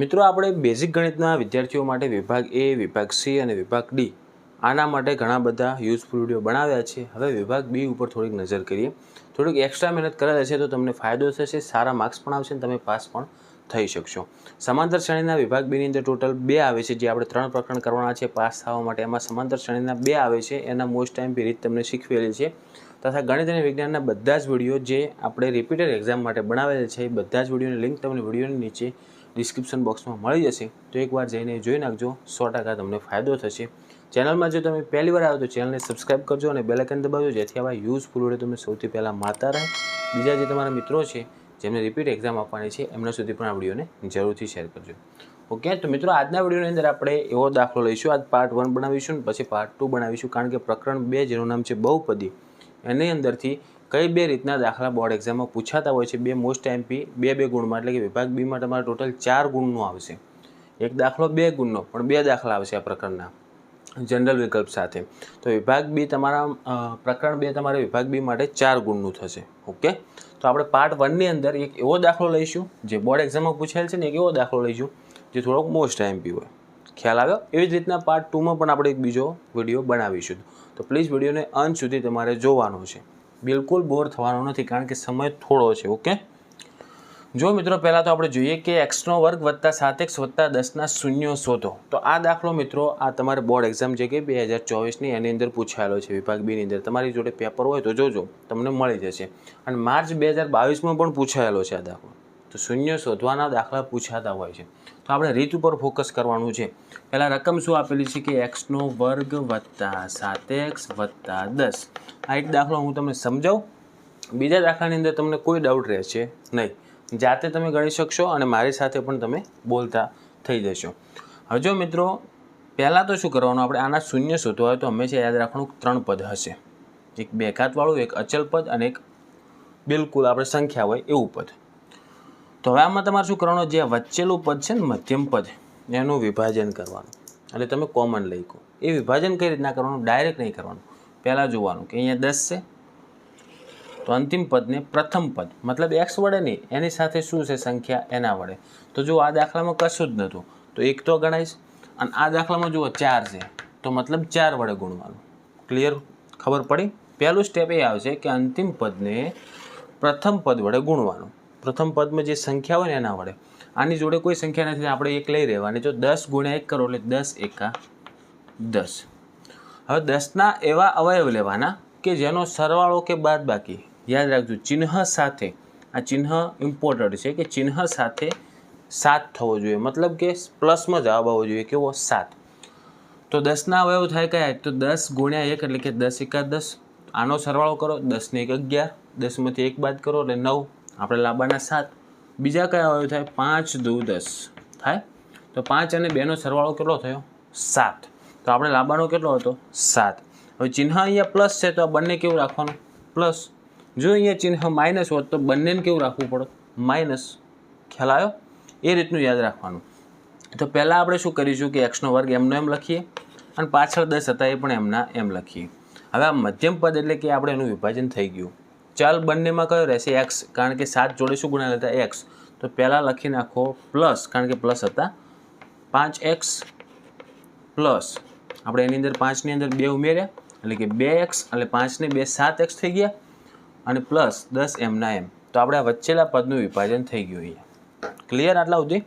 મિત્રો, આપણે બેઝિક ગણિતના વિદ્યાર્થીઓ માટે વિભાગ એ વિભાગ સી અને વિભાગ ડી આના માટે ઘણા બધા યુઝફુલ વીડિયો બનાવ્યા છે. હવે વિભાગ બી ઉપર થોડીક નજર કરીએ. થોડીક એક્સ્ટ્રા મહેનત કરેલા છે તો તમને ફાયદો થશે, સારા માર્ક્સ પણ આવશે અને તમે પાસ પણ થઈ શકશો. સમાંતર શ્રેણીના વિભાગ બીની અંદર ટોટલ બે આવે છે, જે આપણે ત્રણ પ્રકરણ કરવાના છે. પાસ થવા માટે એમાં સમાંતર શ્રેણીના બે આવે છે. એના મોસ્ટ ટાઈમ રીત તમને શીખવેલી છે. તથા ગણિત અને વિજ્ઞાનના બધા જ વીડિયો જે આપણે રિપીટેડ એક્ઝામ માટે બનાવેલ છે, એ બધા જ વિડીયોની લિંક તમને વિડીયોની નીચે ડિસ્ક્રિપ્શન બોક્સમાં મળી જશે. તો એકવાર જઈને જોઈ નાખજો, સો ટકા તમને ફાયદો થશે. ચેનલમાં જો તમે પહેલી વાર આવો તો ચેનલને સબસ્ક્રાઇબ કરજો અને બેલેકન દબાવજો, જેથી આવા યુઝફુલ વીડિયો તમે સૌથી પહેલાં મળતા રહે. બીજા જે તમારા મિત્રો છે, જેમને રિપીટ એક્ઝામ આપવાની છે, એમના સુધી પણ આ વિડીયોને જરૂરથી શેર કરજો. ઓકે તો મિત્રો, આજના વિડીયોની અંદર આપણે એવો દાખલો લઈશું. આજ પાર્ટ વન બનાવીશું પછી પાર્ટ ટુ બનાવીશું, કારણ કે પ્રકરણ બે, જેનું નામ છે બહુપદી. એની અંદરથી કઈ બે રીતના દાખલા બોર્ડ એક્ઝામમાં પૂછાતા હોય છે? બે મોસ્ટ એમપી બે બે ગુણમાં. એટલે કે વિભાગ બીમાં તમારે ટોટલ ચાર ગુણનો આવશે. એક દાખલો બે ગુણનો, પણ બે દાખલા આવશે આ પ્રકરણના. જનરલ વિકલ્પ સાથે. તો વિભાગ બી તમારા પ્રકરણ બે તમારે વિભાગ બી માટે ચાર ગુણનું થશે. ઓકે તો આપણે પાર્ટ વનની અંદર એક એવો દાખલો લઈશું, જે બોર્ડ એક્ઝામમાં પૂછાયેલ છે ને એક એવો દાખલો લઈશું, જે થોડોક મોસ્ટ એમપી હોય. ખ્યાલ આવ્યો? એવી જ રીતના પાર્ટ ટુમાં પણ આપણે એક બીજો વીડિયો બનાવીશું. તો પ્લીઝ વિડીયોને અંત સુધી તમારે જોવાનો છે. બિલકુલ બોર થવાનો નથી, કારણ કે સમય થોડો છે, ઓકે? જો મિત્રો, પહેલાં તો આપણે જોઈએ કે એક્સનો વર્ગ વત્તા સાત એક્સ વત્તા દસના શૂન્યો શોધો. તો આ દાખલો મિત્રો, આ તમારે બોર્ડ એક્ઝામ છે કે બે હજાર ચોવીસની એની અંદર પૂછાયેલો છે, વિભાગ બીની અંદર. તમારી જોડે પેપર હોય તો જોજો, તમને મળી જશે. અને માર્ચ બે હજાર બાવીસમાં પણ પૂછાયેલો છે આ દાખલો. તો શૂન્ય શોધવાના દાખલા પૂછાતા હોય છે. તો આપણે રીત ઉપર ફોકસ કરવાનું છે. પહેલાં રકમ શું આપેલી છે કે એક્સનો વર્ગ વત્તા સાત એક્સ વત્તા દસ? આ એક દાખલો હું તમને સમજાવું. બીજા દાખલાની અંદર તમને કોઈ ડાઉટ રહેશે નહીં. જાતે તમે ગણી શકશો અને મારી સાથે પણ તમે બોલતા થઈ જશો. હવે જો મિત્રો, પહેલાં તો શું કરવાનું? આપણે આના શૂન્ય શોધવા હોય તો હંમેશા યાદ રાખવાનું ત્રણ પદ હશે. એક બેઘાતવાળું એક અચલ પદ અને એક બિલકુલ આપણે સંખ્યા હોય એવું પદ. તો હવે આમાં તમારે શું કરવાનું? જે વચ્ચેલું પદ છે ને, મધ્યમ પદ, એનું વિભાજન કરવાનું. એટલે તમે કોમન લઈ કહો એ વિભાજન કઈ રીતના કરવાનું? ડાયરેક્ટ નહીં કરવાનું. પહેલાં જોવાનું કે અહીંયા દસ છે. તો અંતિમ પદને પ્રથમ પદ. મતલબ એક્સ વડે નહીં, એની સાથે શું છે સંખ્યા? એના વડે. તો જો આ દાખલામાં કશું જ નહોતું. તો એક તો ગણાઈશ. અને આ દાખલામાં જુઓ, ચાર છે. તો મતલબ ચાર વડે ગુણવાનું. ક્લિયર ખબર પડી? પહેલું સ્ટેપ એ આવશે કે અંતિમ પદને પ્રથમ પદ વડે ગુણવાનું. પ્રથમ પદમાં જે સંખ્યા હોય ને એના વડે. આની જોડે કોઈ સંખ્યા નથી આપણે એક લઈ રહેવાની જો દસ ગુણ્યા એક કરો એટલે દસ એકા દસ. હવે દસના એવા અવયવ લેવાના કે જેનો સરવાળો કે બાદ બાકી યાદ રાખજો, ચિહ્ન સાથે. આ ચિહ્ન ઇમ્પોર્ટન્ટ છે કે ચિહ્ન સાથે સાત થવો જોઈએ. મતલબ કે પ્લસમાં જવાબ આવવો જોઈએ કેવો સાત. તો દસના અવયવ થાય કયા? તો દસ ગુણ્યા એક એટલે કે દસ એકા દસ. આનો સરવાળો કરો, દસને એક અગિયાર, દસમાંથી એક બાદ કરો એટલે નવ. આપણે લાંબાના સાત. બીજા કયા અવયવ થાય? પાંચ, દુ, દસ. થાય? તો પાંચ અને બેનો સરવાળો કેટલો થયો? સાત. તો આપણે લાંબાનો કેટલો હતો? સાત. હવે ચિહ્ન અહીંયા પ્લસ છે, તો આ બંને કેવું રાખવાનું? પ્લસ. જો અહીંયા ચિહ્ન માઇનસ હોત, તો બંનેને કેવું રાખવું પડે? માઇનસ. ખ્યાલ આવ્યો? એ રીતનું યાદ રાખવાનું. તો પહેલાં આપણે શું કરીશું કે એક્સનો વર્ગ એમનો એમ લખીએ અને પાછળ દસ હતા એ પણ એમના એમ લખીએ. હવે આ મધ્યમ પદ એટલે કે આપણે એનું વિભાજન થઈ ગયું. ચાલ બંનેમાં કયો રહેશે? એક્સ. કારણ કે સાત જોડે શું ગુણ્યા હતા? એક્સ. તો પહેલાં લખી નાખો પ્લસ. કારણ કે પ્લસ હતા. પાંચ એક્સ પ્લસ. આપણે એની અંદર પાંચની અંદર બે ઉમેર્યા. એટલે કે બે એક્સ એટલે પાંચને બે સાત એક્સ થઈ ગયા. અને પ્લસ દસ એમના એમ. તો આપણે આ વચ્ચેલા પદનું વિભાજન થઈ ગયું અહીંયા. ક્લિયર આટલા સુધી?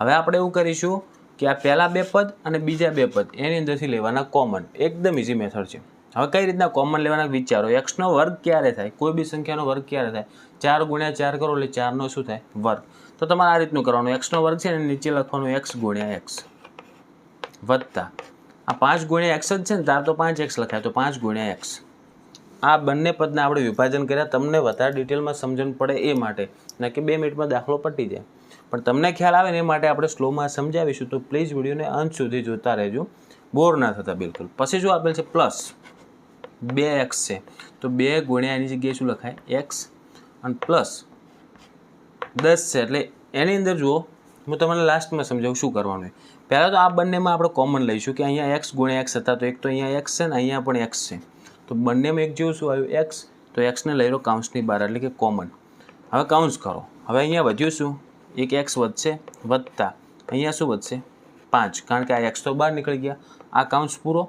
હવે આપણે એવું કરીશું કે આ પહેલાં બે પદ અને બીજા બે પદ એની અંદરથી લેવાના કોમન એકદમ ઇઝી મેથડ છે. હવે કઈ રીતના કોમન લેવાના વિચારો? એક્સનો વર્ગ ક્યારે થાય? કોઈ બી સંખ્યાનો વર્ગ ક્યારે થાય? ચાર ગુણ્યા ચાર કરો એટલે ચારનો શું થાય? વર્ગ. તો તમારે આ રીતનું કરવાનું. એક્સનો વર્ગ છે ને, નીચે લખવાનું એક્સ ગુણ્યા એક્સ વત્તા. આ પાંચ ગુણ્યા એક્સ જ છે ને, તાર તો પાંચ એક્સ લખાય. તો પાંચ ગુણ્યા એક્સ આ બંને પદને આપણે વિભાજન કર્યા. તમને વધારે ડિટેલમાં સમજણ પડે એ માટે. ના કે બે મિનિટમાં દાખલો પટી જાય. પણ તમને ખ્યાલ આવે ને એ માટે આપણે સ્લોમાં સમજાવીશું. તો પ્લીઝ વિડીયોને અંત સુધી જોતા રહેજો. બોર ના થતા, બિલકુલ. પછી શું આપેલ છે? પ્લસ બે એક્સ છે. તો બે ગુણ્યા એની જગ્યાએ શું લખાય? એક્સ અને પ્લસ દસ છે. એટલે એની અંદર જુઓ, હું તમને લાસ્ટમાં સમજાવું શું કરવાનું પહેલાં તો આ બંનેમાં આપણે કોમન લઈશું કે અહીંયા એક્સ ગુણ્યા એક્સ હતા, તો એક તો અહીંયા એક્સ છે ને અહીંયા પણ એક્સ છે. તો બંનેમાં એક જેવું શું આવ્યું? એક્સ તો એક્સને લઈ લો કાઉન્સની બહાર, એટલે કે કોમન હવે કાઉન્સ કરો. હવે અહીંયા વધ્યું શું? એક એક્સ વધશે, વધતા. અહીંયા શું વધશે? પાંચ. કારણ કે આ એક્સ તો બહાર નીકળી ગયા. આ કાઉન્સ પૂરો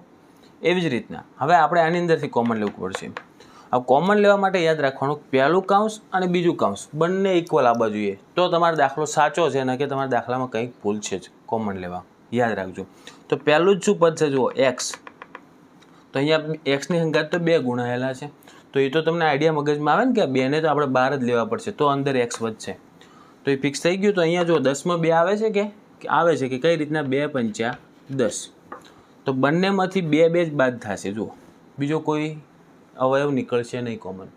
એવી જ રીતના. હવે આપણે આની અંદરથી કોમન લેવું પડશે. હવે કોમન લેવા માટે યાદ રાખવાનું પહેલું કાઉન્સ અને બીજું કાઉન્સ બંને ઇક્વલ આવવા જોઈએ તો તમારો દાખલો સાચો છે ન કે તમારા દાખલામાં કંઈક ભૂલ છે જ કોમન લેવા. યાદ રાખજો. તો પહેલું જ શું પદ છે જુઓ એક્સ તો અહીંયા એક્સની હંગાત તો બે ગુણાયેલા છે. તો એ તો તમને આઈડિયા મગજમાં આવે ને કે બેને તો આપણે બહાર જ લેવા પડશે. તો અંદર એક્સ વધશે. તો એ ફિક્સ થઈ ગયું. તો અહીંયા જો દસમાં બે આવે છે કે આવે છે કે કઈ રીતના? બે પંચા દસ. તો બંનેમાંથી બે બે જ બાદ થશે, જુઓ. બીજો કોઈ અવયવ નીકળશે નહીં કોમન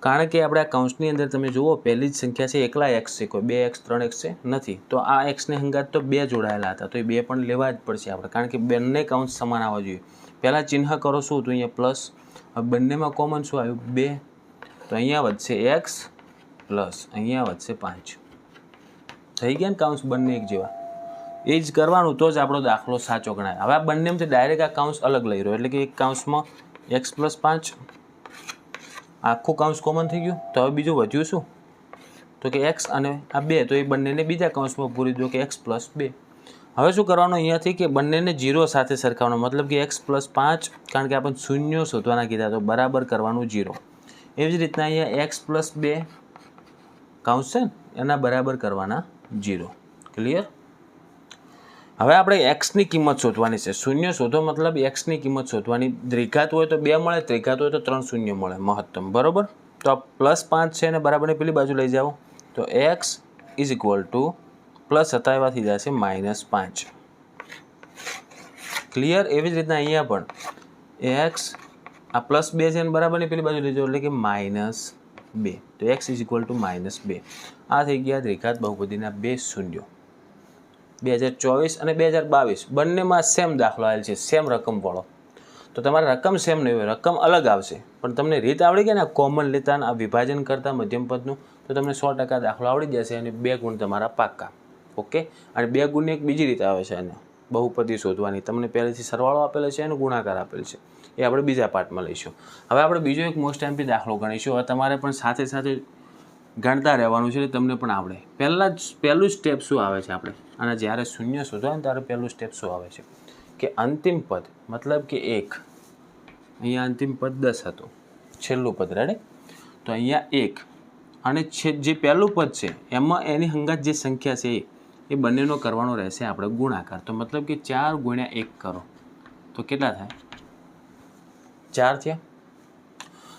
કારણ કે આપણે આ કાઉન્સની અંદર તમે જુઓ, પહેલી જ સંખ્યા છે એકલા એક્સ છે, કોઈ બે એક્સ ત્રણ એક્સ છે નથી. તો આ એક્સને હંગાત તો બે જોડાયેલા હતા, તો એ બે પણ લેવા જ પડશે આપણે. કારણ કે બંને કાઉન્સ સમાન આવવા જોઈએ. પહેલાં ચિહ્ન કરો શું તો અહીંયા પ્લસ બંનેમાં કોમન શું આવ્યું? બે. તો અહીંયા વધશે એક્સ પ્લસ અહીંયા વધશે પાંચ. થઈ ગયા ને કાઉન્સ બંને એક જેવા? એ જ કરવાનું તો જ આપણો દાખલો સાચો ગણાય. હવે આ બંનેમાંથી ડાયરેક્ટ આ કાઉન્સ અલગ લઈ રહ્યો. એટલે કે એક કાઉન્સમાં એક્સ પ્લસ પાંચ, આખું કાઉન્સ કોમન થઈ ગયું. તો હવે બીજું વધ્યું શું? તો કે એક્સ અને આ બે, તો એ બંનેને બીજા કાઉન્સમાં પૂરી દો કે એક્સ પ્લસ બે. હવે શું કરવાનું? અહીંયાથી કે બંનેને જીરો સાથે સરખાવવાનો. મતલબ કે એક્સ પ્લસ પાંચ, કારણ કે આપણે શૂન્યો શોધવાના કીધા, તો બરાબર કરવાનું જીરો એવી જ રીતના અહીંયા એક્સ પ્લસ બે કાઉન્સ છે ને, એના બરાબર કરવાના જીરો ક્લિયર હવે આપણે એક્સની કિંમત શોધવાની છે. શૂન્ય શોધો મતલબ એક્સની કિંમત શોધવાની. દ્વિઘાત હોય તો બે મળે, ત્રિઘાત હોય તો ત્રણ શૂન્ય મળે. મહત્તમ. બરાબર? તો આ પ્લસ પાંચ છે અને બરાબરની પેલી બાજુ લઈ જાઓ. તો X is equal to plus હતા એવાથી જાય જશે માઇનસ પાંચ. ક્લિયર એવી જ રીતના અહીંયા પણ એક્સ આ પ્લસ બે છે અને બરાબરની પેલી બાજુ લઈ જાઓ એટલે કે માઇનસ બે. તો X is equal to minus બે. આ થઈ ગયા દ્વિઘાત બહુપદીના બે શૂન્યો. બે હજાર ચોવીસ અને બે હજાર બાવીસ. બંનેમાં સેમ દાખલો આવેલ છે સેમ રકમવાળો તો તમારે રકમ સેમ નહીં હોય, રકમ અલગ આવશે. પણ તમને રીત આવડી ગઈ ને કોમન લેતા આ વિભાજન કરતા મધ્યમ પદનું, તો તમને સો ટકા દાખલો આવડી જશે અને બે ગુણ તમારા પાક્કા. ઓકે? અને બે ગુણની એક બીજી રીત આવે છે એને. બહુપદી શોધવાની. તમને પહેલેથી સરવાળો આપેલો છે અને ગુણાકાર આપેલ છે. એ આપણે બીજા પાર્ટમાં લઈશું. હવે આપણે બીજો એક મોસ્ટ એમપી દાખલો ગણીશું. હવે તમારે પણ સાથે સાથે ગણતા રહેવાનું છે એટલે તમને પણ આવડે. પહેલાં જ, પહેલું સ્ટેપ શું આવે છે આપણે? અને જ્યારે શૂન્ય શોધવાનું ત્યારે પહેલું સ્ટેપ શું આવે છે? કે અંતિમ પદ, મતલબ કે એક. અહીંયા અંતિમ પદ દસ હતું. છેલ્લું પદ રેડે તો અહીંયા એક. અને છે, જે પહેલું પદ છે, એમાં એની હંગાત જે સંખ્યા છે, એ બંનેનો કરવાનો રહેશે આપણે ગુણાકાર. તો મતલબ કે ચાર ગુણ્યા એક કરો. તો કેટલા થાય? ચાર થયા?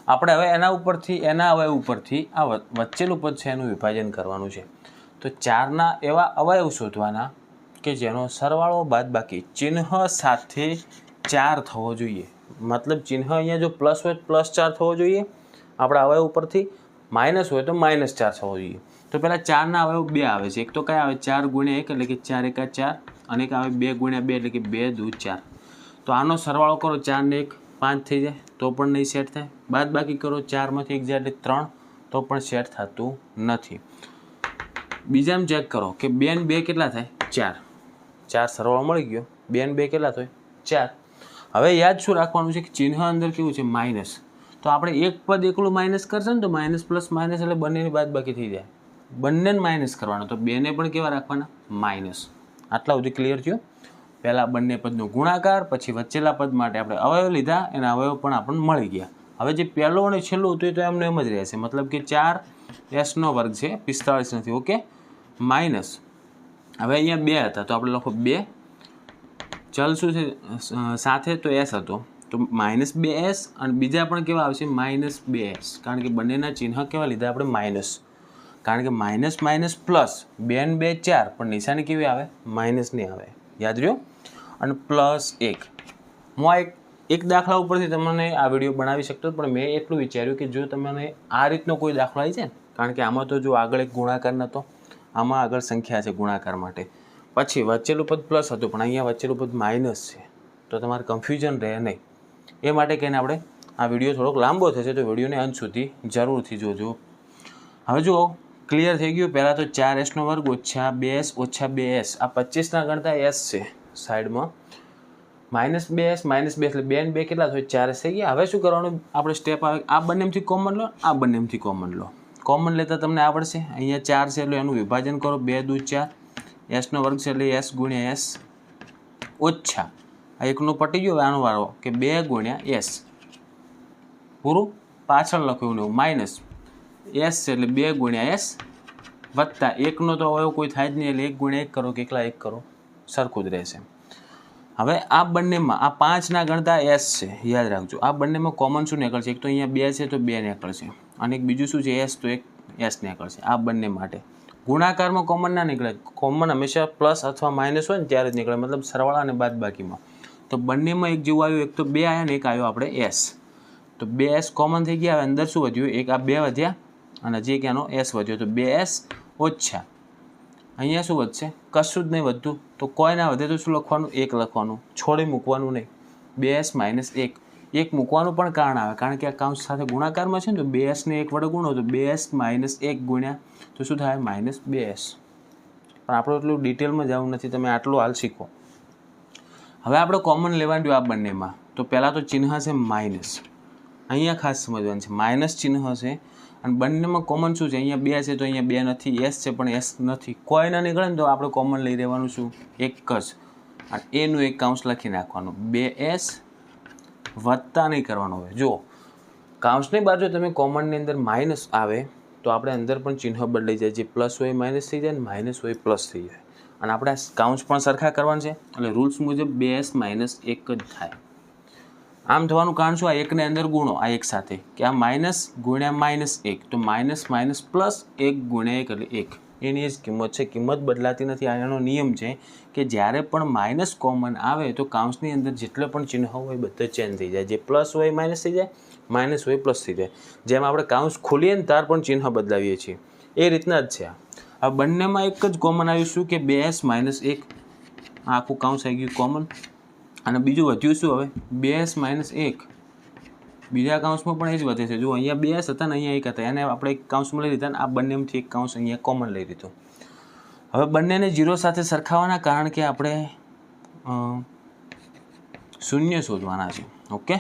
આપણે હવે એના ઉપરથી, એના હવે ઉપરથી, આ વચ્ચેલું પદ છે, એનું વિભાજન કરવાનું છે. તો ચારના એવા અવયવ શોધવાના કે જેનો સરવાળો બાદ બાકી ચિહ્ન સાથે ચાર થવો જોઈએ. મતલબ ચિહ્ન અહીંયા જો પ્લસ હોય પ્લસ ચાર થવો જોઈએ આપણા અવયવ ઉપરથી. માઇનસ હોય તો માઇનસ ચાર થવો જોઈએ. તો પહેલાં ચારના અવયવ બે આવે છે. એક તો કયા આવે? ચાર ગુણ્યા એક એટલે કે ચાર એકા ચાર અને એક આવે બે ગુણ્યા બે એટલે કે બે દૂ ચાર. તો આનો સરવાળો કરો ચારને એક, પાંચ થઈ જાય, તો પણ નહીં સેટ થાય. બાદ બાકી કરો ચારમાંથી એક જાય એટલે ત્રણ, તો પણ સેટ થતું નથી. બીજામાં ચેક કરો કે બે ને બે કેટલા થાય? ચાર. ચાર સરવાળો મળી ગયો. બે ને બે કેટલા થાય? ચાર. હવે યાદ શું રાખવાનું છે કે ચિહ્ન અંદર કેવું છે? માઇનસ તો આપણે એક પદ એકલું માઇનસ કરશે ને તો માઇનસ પ્લસ માઇનસ એટલે બંનેની બાદ બાકી થઈ જાય. બંનેને માઇનસ કરવાનો. તો બેને પણ કેવા રાખવાના? માઇનસ આટલા સુધી ક્લિયર થયું? પહેલાં બંને પદનો ગુણાકાર, પછી વચ્ચેલા પદ માટે આપણે અવયવ લીધા, એના અવયવ પણ આપણને મળી ગયા. હવે જે પહેલું અને છેલ્લું હતું એ તો એમને એમ જ રહેશે. મતલબ કે ચાર એસનો વર્ગ છે, પિસ્તાળીસ નથી, ઓકે? માઇનસ. હવે અહીંયા બે હતા, તો આપણે લખો બે. ચલ શું છે? સાથે તો એસ હતો. તો માઇનસ બે એસ અને બીજા પણ કેવા આવશે? માઇનસ બે એસ કારણ કે બંનેના ચિહ્ન કેવા લીધા? આપણે માઇનસ. કારણ કે માઇનસ માઇનસ, પ્લસ. બે ને બે ચાર. પણ નિશાની કેવી આવે? માઇનસની આવે. યાદ રહ્યો? અને પ્લસ એક. હું આ એક એક દાખલા ઉપરથી તમને આ વીડિયો બનાવી શકતો, પણ મેં એટલું વિચાર્યું કે જો તમને આ રીતનો કોઈ દાખલો આવી જાય, કારણ કે આમાં તો જો આગળ એક ગુણાકાર નહોતો આમાં આગળ સંખ્યા છે ગુણાકાર માટે. પછી વચ્ચેલું પદ પ્લસ હતું, પણ અહીંયા વચ્ચેલું પદ માઇનસ છે. તો તમારે કન્ફ્યુઝન રહે નહીં. એ માટે કહીને આપણે આ વીડિયો થોડોક લાંબો થશે, તો વિડીયોને અંત સુધી જરૂરથી જોજો. હવે જુઓ ક્લિયર થઈ ગયું. પહેલાં તો ચાર એસનો વર્ગ ઓછા બે એસ ઓછા બે એસ આ પચીસના ગણતા એસ છે સાઈડમાં. માઇનસ બે એસ માઇનસ બે, એટલે બે ને બે કેટલા થયો? ચાર એસ થઈ ગયા. હવે શું કરવાનું? આપણે સ્ટેપ આવે આ બંનેમાંથી કોમન લો, આ બંનેમાંથી કોમન લો. કોમન લેતા તમને આવડશે? અહીંયા ચાર છે એટલે એનું વિભાજન કરો. બે દૂ ચાર એસનો વર્ગ છે એટલે એસ ગુણ્યા એસ ઓછા. આ એકનું પટી ગયો આનો વાળો, કે બે ગુણ્યા એસ પૂરું? પાછળ લખ્યું એવું માઇનસ એસ છે એટલે બે ગુણ્યા એસ વત્તા એકનો તો હવે કોઈ થાય જ નહીં, એટલે એક ગુણ્યા એક કરો કે એકલા એક કરો? સરખું જ રહેશે. હવે આ બંનેમાં, આ પાંચના ગણતા એસ છે, યાદ રાખજો. આ બંનેમાં કોમન શું નીકળશે? એક તો અહીંયા બે છે, તો બે નીકળશે. અને એક બીજું શું છે એસ તો એક એસ નીકળશે આ બંને માટે. ગુણાકારમાં કોમન ના નીકળે. કોમન હંમેશા પ્લસ અથવા માઇનસ હોય ને ત્યારે જ નીકળે. મતલબ સરવાળા અને બાદ બાકીમાં તો બંનેમાં એક જેવું આવ્યું, એક તો બે આવ્યા ને એક આવ્યો આપણે એસ તો બે એસ કોમન થઈ ગયા અંદર શું વધ્યું? એક આ બે વધ્યા અને હજી એક એનો એસ વધ્યો. તો બે એસ ઓછા. અહીંયા શું વધશે? કશું જ નહીં વધતું. તો કોઈ ના વધે તો શું લખવાનું? એક લખવાનું. છોડે મૂકવાનું નહીં. બે એસ માઇનસ એક. એક મૂકવાનું પણ કારણ આવે. કારણ કે આ કાઉન્સ સાથે ગુણાકારમાં છે ને, તો બે એસને એક વડે ગુણો તો બે એસ માઇનસ એક ગુણ્યા, તો શું થાય? માઇનસ બે એસ પણ આપણે એટલું ડિટેલમાં જવું નથી, તમે આટલું હાલ શીખો. હવે આપણે કોમન લેવાનું આ બંનેમાં. તો પહેલાં તો ચિહ્ન છે માઇનસ અહીંયા ખાસ સમજવાનું છે. માઇનસ ચિહ્ન છે અને બંનેમાં કોમન શું છે? અહીંયા બે છે તો અહીંયા બે નથી એસ છે પણ એસ નથી. કોઈ ના નીકળે ને તો આપણે કોમન લઈ રહેવાનું શું? એક જ. અને એનું એક કાઉન્સ લખી નાખવાનું. બે એસ વત્તા નહીં કરવાનો હોય. જો કાઉન્સની બાજુ તમે કોમનની અંદર માઇનસ આવે, તો આપણે અંદર પણ ચિહ્ન બદલાઈ જાય. જે પ્લસ હોય માઇનસ થઈ જાય ને માઇનસ હોય પ્લસ થઈ જાય. અને આપણે કાઉન્સ પણ સરખા કરવાના છે. એટલે રૂલ્સ મુજબ બે એસ માઇનસ એક જ થાય. આમ થવાનું કારણ શું? આ એકને અંદર ગુણો, આ એક સાથે. કે આ માઇનસ ગુણ્યા માઇનસ એક. તો માઇનસ માઇનસ પ્લસ એક ગુણ્યા એક એટલે એક. એની જ કિંમત છે. કિંમત બદલાતી નથી. આનો નિયમ છે કે જ્યારે પણ માઇનસ કોમન આવે તો કાઉન્સની અંદર જેટલો પણ ચિહ્ન હોય બધા ચેન્જ થઈ જાય. જે પ્લસ હોય માઇનસ થઈ જાય માઇનસ હોય પ્લસ થઈ જાય. જેમ આપણે કાઉન્સ ખોલીએ ને ત્યાર પણ ચિહ્ન બદલાવીએ છીએ. એ રીતના જ છે આ. બંનેમાં એક જ કોમન આવ્યું શું? કે બે એસ માઇનસ એક. આખું કાઉન્સ આવી ગયું કોમન અને બીજું વધ્યું શું હવે? બે એસ માઇનસ એક. બીજા કાઉન્સમાં પણ એ જ વધે છે. જો અહીંયા બે એસ હતા ને અહીંયા એક હતા. એને આપણે એક કાઉન્સમાં લઈ લીધા ને આ બંનેમાંથી એક કાઉન્સ અહીંયા કોમન લઈ લીધો. હવે બંનેને જીરો સાથે સરખાવવાના કારણ કે આપણે શૂન્ય શોધવાના છે. ઓકે?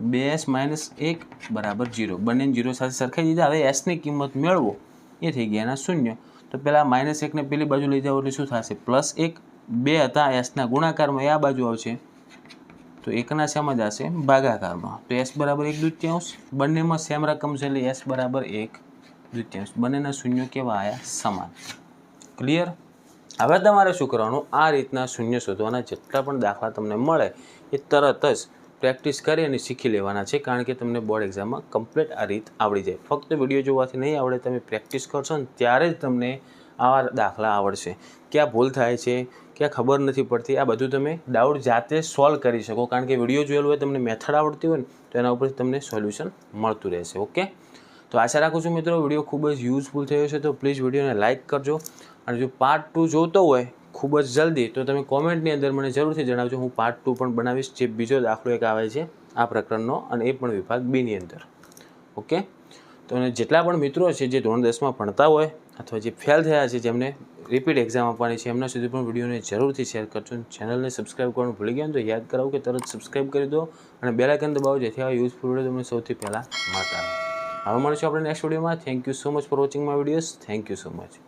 બે એસ માઇનસ એક બરાબર જીરો બંને જીરો સાથે સરખાઈ દીધા. હવે એસની કિંમત મેળવો. એ થઈ ગયા એના શૂન્ય. તો પહેલાં માઇનસ એકને પેલી બાજુ લઈ જાઓ એટલે શું થશે? પ્લસ એક, બે હતા એસના ગુણાકારમાં. એ આ બાજુ આવશે. તો એકના શેમાં જશે? ભાગાકારમાં. તો એસ બરાબર એક દ્વિતીયાંશ? બંનેમાં સેમ રકમ છે એટલે એસ બરાબર એક દ્વિતીયાંશ. બંનેના શૂન્ય કેવા આવ્યા સમાન. ક્લિયર હવે તમારે શું કરવાનું? આ રીતના શૂન્ય શોધવાના જેટલા પણ દાખલા તમને મળે, એ તરત જ પ્રેક્ટિસ કરી અને શીખી લેવાના છે, કારણ કે તમને બોર્ડ એક્ઝામમાં કમ્પ્લીટ આ રીત આવડી જાય. ફક્ત વીડિયો જોવાથી નહીં આવડે, તમે પ્રેક્ટિસ કરશો ને ત્યારે જ તમને આવા દાખલા આવડશે. ક્યાં ભૂલ થાય છે, ક્યાં ખબર નથી પડતી. આ બધું તમે ડાઉટ જાતે સોલ્વ કરી શકો. કારણ કે વીડિયો જોયેલો હોય, તમને મેથડ આવડતી હોય ને, તો એના ઉપર તમને સોલ્યુશન મળતું રહેશે. ઓકે તો આશા રાખું છું મિત્રો વીડિયો ખૂબ જ યુઝફુલ થયો છે. તો પ્લીઝ વિડીયોને લાઇક કરજો. અને જો પાર્ટ ટુ જોતો હોય ખૂબ જ જલ્દી, તો તમે કોમેન્ટની અંદર મને જરૂરથી જણાવજો. હું પાર્ટ ટુ પણ બનાવીશ. જે બીજો દાખલો એક આવે છે, આ પ્રકરણનો, અને એ પણ વિભાગ બીની અંદર. ઓકે તો અને જેટલા પણ મિત્રો છે, જે ધોરણ દસમાં ભણતા હોય અથવા જે ફેલ થયા છે, જેમને રિપીટ એક્ઝામ આપવાની છે, એમના સુધી પણ વિડીયોને જરૂરથી શેર કરજો ચેનલને સબસ્ક્રાઈબ કરવાનું ભૂલી ગયા તો યાદ કરાવો કે તરત સબસ્ક્રાઈબ કરી દો અને બેલ આઇકન દબાવો, જેથી આ યુઝફુલ વીડિયો તમને સૌથી પહેલાં મળતા હવે મળીશું આપણે નેક્સ્ટ વિડીયોમાં thank you so much for watching my videos thank you so much